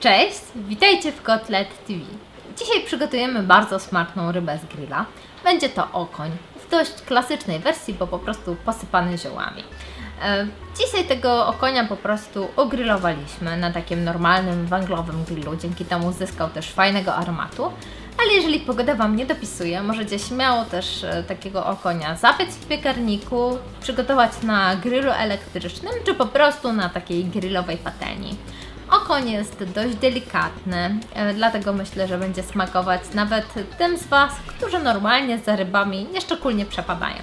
Cześć, witajcie w Kotlet TV. Dzisiaj przygotujemy bardzo smaczną rybę z grilla. Będzie to okoń w dość klasycznej wersji, bo po prostu posypany ziołami. E, Dzisiaj tego okonia po prostu ogrillowaliśmy na takim normalnym węglowym grillu, dzięki temu zyskał też fajnego aromatu. Ale jeżeli pogoda Wam nie dopisuje, możecie śmiało też e, takiego okonia zapiec w piekarniku, przygotować na grillu elektrycznym, czy po prostu na takiej grillowej patelni. Okoń jest dość delikatny, e, dlatego myślę, że będzie smakować nawet tym z Was, którzy normalnie za rybami nieszczególnie przepadają.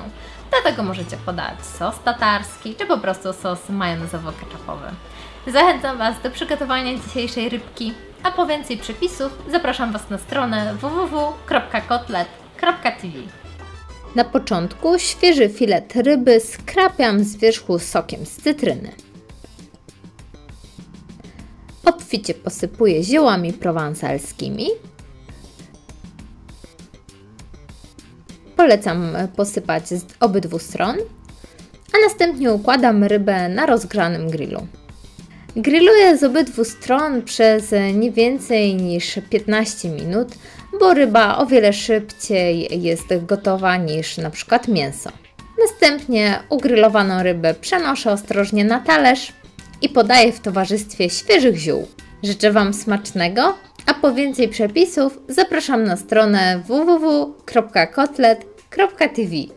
Dlatego możecie podać sos tatarski, czy po prostu sos majonezowo-ketchupowy. Zachęcam Was do przygotowania dzisiejszej rybki, a po więcej przepisów zapraszam Was na stronę www.kotlet.tv. Na początku świeży filet ryby skrapiam z wierzchu sokiem z cytryny. Obficie posypuję ziołami prowansalskimi. Polecam posypać z obydwu stron, a następnie układam rybę na rozgrzanym grillu. Grilluję z obydwu stron przez nie więcej niż 15 minut, bo ryba o wiele szybciej jest gotowa niż na przykład mięso. Następnie ugrillowaną rybę przenoszę ostrożnie na talerz i podaję w towarzystwie świeżych ziół. Życzę Wam smacznego, a po więcej przepisów zapraszam na stronę www.kotlet.tv.